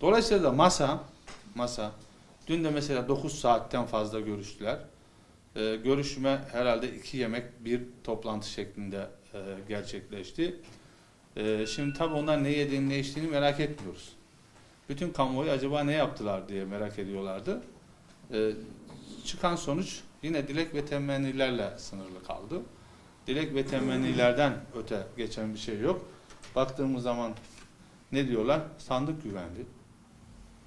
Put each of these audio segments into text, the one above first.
Dolayısıyla da masa, masa, dün de mesela 9 saatten fazla görüştüler. Ee, görüşme herhalde iki yemek bir toplantı şeklinde e, gerçekleşti. Ee, şimdi tabii onlar ne yediğini ne içtiğini merak etmiyoruz. Bütün kamuoyu acaba ne yaptılar diye merak ediyorlardı. Ee, çıkan sonuç yine dilek ve temennilerle sınırlı kaldı. Dilek ve temennilerden öte geçen bir şey yok. Baktığımız zaman ne diyorlar? Sandık güvenli.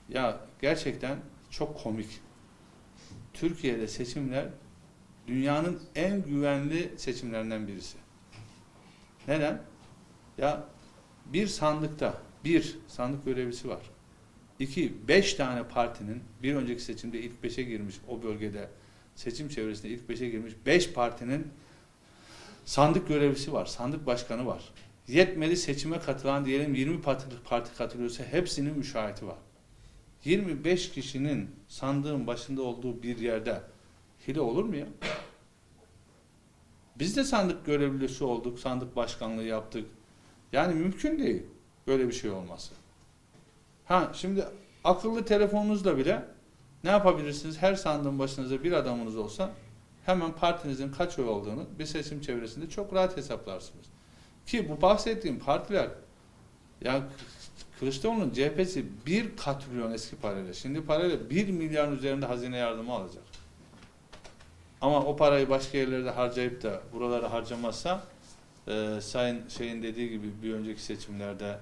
Ya gerçekten çok komik. Türkiye'de seçimler dünyanın en güvenli seçimlerinden birisi. Neden? Ya bir sandıkta bir sandık görevlisi var. İki, beş tane partinin bir önceki seçimde ilk beşe girmiş o bölgede seçim çevresinde ilk beşe girmiş beş partinin sandık görevlisi var, sandık başkanı var. Yetmedi seçime katılan diyelim 20 parti, parti katılıyorsa hepsinin müşahiti var. 25 kişinin sandığın başında olduğu bir yerde hile olur mu ya? Biz de sandık görevlisi olduk, sandık başkanlığı yaptık. Yani mümkün değil böyle bir şey olması. Ha şimdi akıllı telefonunuzla bile ne yapabilirsiniz? Her sandığın başınızda bir adamınız olsa hemen partinizin kaç oy olduğunu bir seçim çevresinde çok rahat hesaplarsınız. Ki bu bahsettiğim partiler ya Kılıçdaroğlu'nun CHP'si bir katrilyon eski parayla, şimdi parayla bir milyarın üzerinde hazine yardımı alacak. Ama o parayı başka yerlerde harcayıp da buraları harcamazsa e, Sayın şeyin dediği gibi bir önceki seçimlerde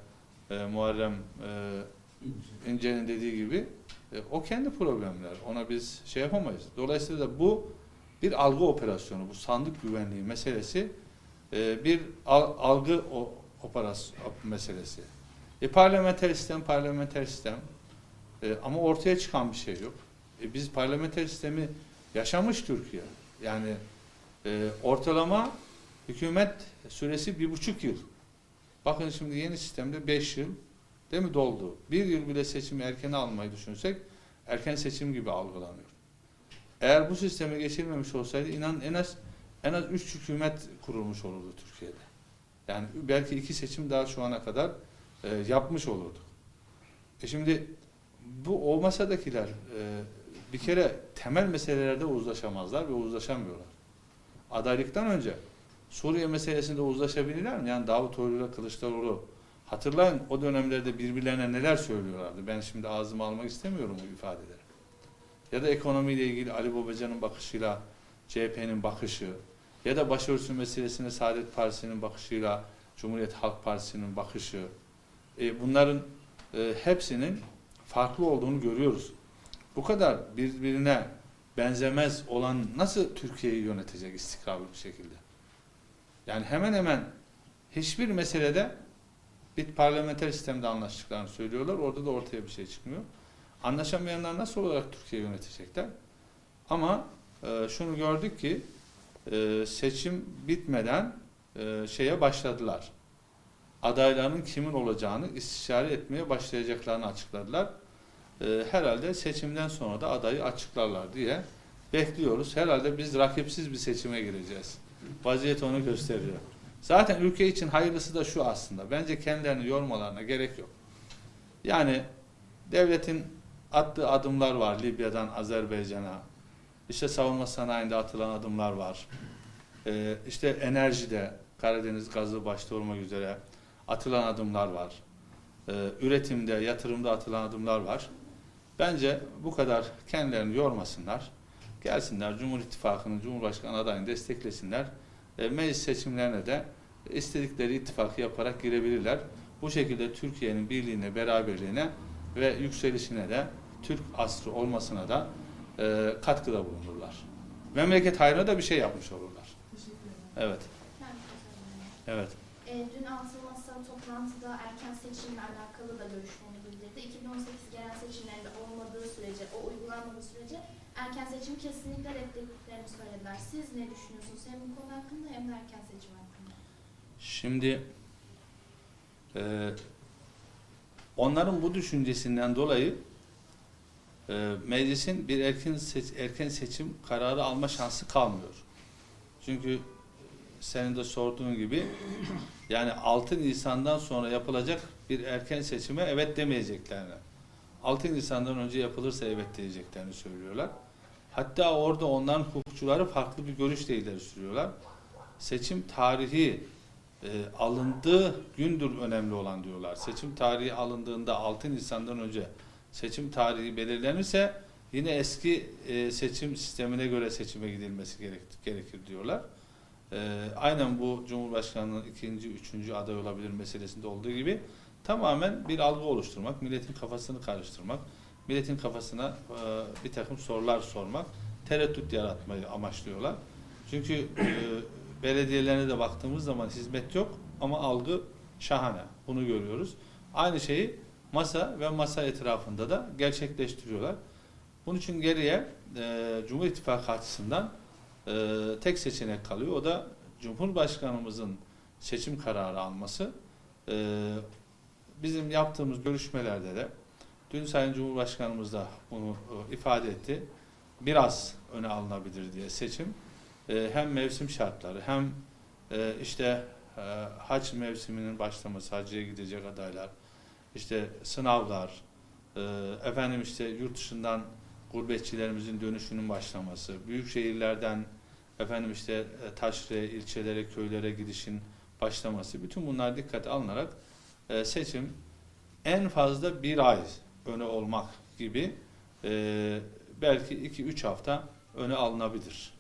e, Muharrem e, İnce'nin dediği gibi e, o kendi problemler. Ona biz şey yapamayız. Dolayısıyla da bu bir algı operasyonu, bu sandık güvenliği meselesi e, bir al- algı o, operasyon meselesi. E, parlamenter sistem, parlamenter sistem. E, ama ortaya çıkan bir şey yok. E, biz parlamenter sistemi yaşamış Türkiye. Yani e, ortalama hükümet süresi bir buçuk yıl. Bakın şimdi yeni sistemde beş yıl değil mi doldu? Bir yıl bile seçimi erken almayı düşünsek erken seçim gibi algılanıyor. Eğer bu sisteme geçilmemiş olsaydı inan en az en az üç hükümet kurulmuş olurdu Türkiye'de. Yani belki iki seçim daha şu ana kadar e, yapmış olurduk. E şimdi bu o masadakiler e, bir kere temel meselelerde uzlaşamazlar ve uzlaşamıyorlar. Adaylıktan önce Suriye meselesinde uzlaşabilirler mi? Yani Davutoğlu ile Kılıçdaroğlu hatırlayın o dönemlerde birbirlerine neler söylüyorlardı. Ben şimdi ağzıma almak istemiyorum bu ifadeleri. Ya da ekonomiyle ilgili Ali Babacan'ın bakışıyla CHP'nin bakışı ya da başörtüsü meselesine Saadet Partisi'nin bakışıyla Cumhuriyet Halk Partisi'nin bakışı e, bunların e, hepsinin farklı olduğunu görüyoruz. Bu kadar birbirine benzemez olan nasıl Türkiye'yi yönetecek istikrarlı bir şekilde? Yani hemen hemen hiçbir meselede bir parlamenter sistemde anlaştıklarını söylüyorlar. Orada da ortaya bir şey çıkmıyor. Anlaşamayanlar nasıl olarak Türkiye'yi yönetecekler? Ama e, şunu gördük ki e, seçim bitmeden e, şeye başladılar. Adayların kimin olacağını istişare etmeye başlayacaklarını açıkladılar. E, herhalde seçimden sonra da adayı açıklarlar diye bekliyoruz. Herhalde biz rakipsiz bir seçime gireceğiz. Vaziyet onu gösteriyor. Zaten ülke için hayırlısı da şu aslında. Bence kendilerini yormalarına gerek yok. Yani devletin attığı adımlar var Libya'dan Azerbaycan'a. İşte savunma sanayinde atılan adımlar var. Ee, işte enerjide Karadeniz gazı başta olmak üzere atılan adımlar var. Ee, üretimde, yatırımda atılan adımlar var. Bence bu kadar kendilerini yormasınlar. Gelsinler Cumhur İttifakı'nın Cumhurbaşkanı adayını desteklesinler. E, meclis seçimlerine de istedikleri ittifakı yaparak girebilirler. Bu şekilde Türkiye'nin birliğine, beraberliğine ve yükselişine de Türk asrı olmasına da e, katkıda bulunurlar. Memleket hayrına da bir şey yapmış olurlar. Teşekkür ederim. Evet, evet. E, dün altılı masa toplantıda erken seçimle alakalı da görüşlerini bildirdi. 2018 genel seçimlerinde olmadığı sürece, o uygulanmadığı sürece erken seçim kesinlikle reddettiklerini söylediler. Siz ne düşünüyorsunuz hem bu konu hakkında hem de erken seçim hakkında? Şimdi e, onların bu düşüncesinden dolayı e, meclisin bir erken seç- erken seçim kararı alma şansı kalmıyor. Çünkü senin de sorduğun gibi yani 6 Nisan'dan sonra yapılacak bir erken seçime evet demeyeceklerini 6 Nisan'dan önce yapılırsa evet diyeceklerini söylüyorlar. Hatta orada onların hukukçuları farklı bir görüşle ileri sürüyorlar. Seçim tarihi e, alındığı gündür önemli olan diyorlar. Seçim tarihi alındığında 6 Nisan'dan önce seçim tarihi belirlenirse yine eski e, seçim sistemine göre seçime gidilmesi gerek, gerekir diyorlar. E, aynen bu Cumhurbaşkanlığının ikinci, üçüncü aday olabilir meselesinde olduğu gibi tamamen bir algı oluşturmak, milletin kafasını karıştırmak, milletin kafasına e, bir takım sorular sormak, tereddüt yaratmayı amaçlıyorlar. Çünkü e, belediyelerine de baktığımız zaman hizmet yok ama algı şahane. Bunu görüyoruz. Aynı şeyi masa ve masa etrafında da gerçekleştiriyorlar. Bunun için geriye e, Cumhur İttifakı açısından e, tek seçenek kalıyor. O da Cumhurbaşkanımızın seçim kararı alması. E, bizim yaptığımız görüşmelerde de dün Sayın Cumhurbaşkanımız da bunu e, ifade etti. Biraz öne alınabilir diye seçim. E, hem mevsim şartları hem e, işte e, hac mevsiminin başlaması, hacıya gidecek adaylar, işte sınavlar, e, efendim işte yurt dışından gurbetçilerimizin dönüşünün başlaması, büyük şehirlerden efendim işte e, taşraya, ilçelere, köylere gidişin başlaması, bütün bunlar dikkate alınarak e, seçim en fazla bir ay öne olmak gibi e, belki 2-3 hafta öne alınabilir.